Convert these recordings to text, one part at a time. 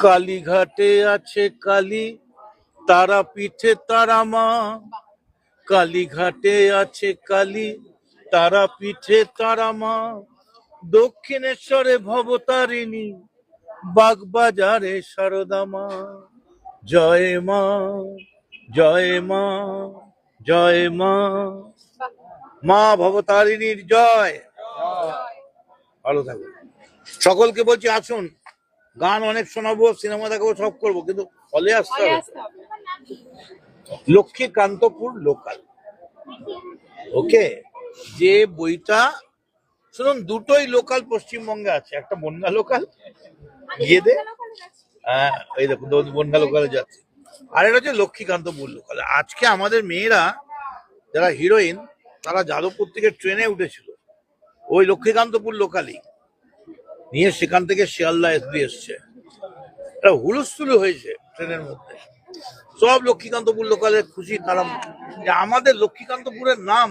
কালীঘাটে আছে কালী, তারা পিঠে তারা মা। কালীঘাটে আছে কালী, তারা পিঠে তারা মা। দক্ষিণেশ্বরে ভবতারিণী, বাগবাজারে সারদা মা। জয় মা জয় মা জয় মা। মা ভবতারিণীর জয়। ভালো থাকুন। সকলকে বলছি আসুন। গান অনেক শোনাবো সিনেমা দেখাবো সব করব কিন্তু হলে আসতে হবে। লক্ষ্মীকান্তপুর লোকাল ওকে যে বইটা শুনুন দুটোই লোকাল পশ্চিমবঙ্গে আছে। একটা বনগা লোকাল গিয়ে দে। হ্যাঁ এই দেখুন বনগা লোকালে যাচ্ছে। আর এটা হচ্ছে লক্ষ্মীকান্তপুর লোকাল আজকে আমাদের মেয়েরা যারা হিরোইন তারা যাদবপুর থেকে ট্রেনে উঠেছিল। ওই লক্ষ্মীকান্তপুর লোকালই নিয়ে সেখান থেকে শিয়ালদা এসবি এসছে। একটা হুলস্থুলু হয়েছে ট্রেনের মধ্যে। সব লক্ষ্মীকান্তপুর লোকালের খুশি তারা যে আমাদের লক্ষ্মীকান্তপুরের নাম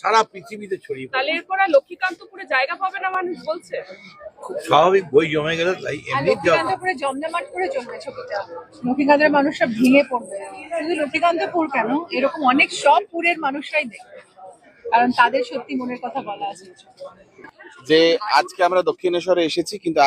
সারা পৃথিবীতে ছড়িয়ে পড়ে। তাহলে এরপর আর লক্ষ্মীকান্তপুরে জায়গা পাবে না মানুষ বলছে? খুব স্বাভাবিক বই জমে গেলে তাই এমনি লক্ষ্মীকান্তপুরে জমজমাট করে চলবে ছবিটা। লক্ষ্মীকান্তের মানুষরা ভেঙে পড়বে। শুধু লক্ষ্মীকান্তপুর কেন? এরকম অনেক সব পুরের মানুষরাই দেখবে। কারণ তাদের সত্যি মনের কথা বলা আছে। যে আজকে আমরা দক্ষিণেশ্বরে এসেছি, কিন্তু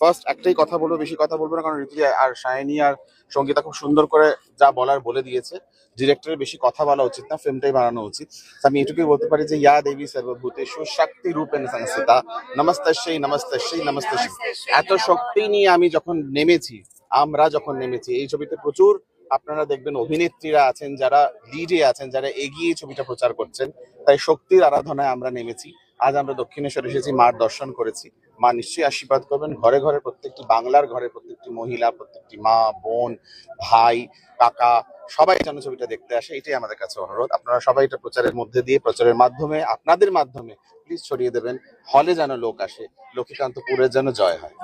ফার্স্ট একটাই কথা বলব, বেশি কথা বলব না, কারণ ঋতুজা আর সায়নী আর সঙ্গীতা খুব সুন্দর করে যা বলার বলে দিয়েছে। ডিরেক্টরের বেশি কথা বলা উচিত না ফিল্মটাই বানানো উচিত। আমি এটুকুই বলতে পারি যে, ইয়া দেবী সর্বভূতেষু শক্তি রূপেণ সংস্থিতা। নমস্তস্যই নমস্তস্যই নমস্তস্যই এত শক্তি নিয়ে আমি যখন নেমেছি, আমরা যখন নেমেছি, এই ছবিতে প্রচুর আপনারা দেখবেন অভিনেত্রীরা আছেন, যারা লিডে আছেন, যারা এগিয়ে ছবিটা প্রচার করছেন, তাই শক্তির আরাধনায় আমরা নেমেছি। আজ আমরা দক্ষিণেশ্বর এসেছি, মার দর্শন করেছি। মা নিশ্চয়ই আশীর্বাদ করবেন। ঘরে ঘরে প্রত্যেকটি বাংলার ঘরে প্রত্যেকটি মহিলা, প্রত্যেকটি মা, বোন, ভাই, কাকা, সবাই যেন ছবিটা দেখতে আসে, এটাই আমাদের কাছে অনুরোধ। আপনারা সবাই এটা প্রচারের মধ্যে দিয়ে, প্রচারের মাধ্যমে, আপনাদের মাধ্যমে প্লিজ ছড়িয়ে দেবেন। হলে যেন লোক আসে, লক্ষ্মীকান্তপুরের যেন জয় হয়।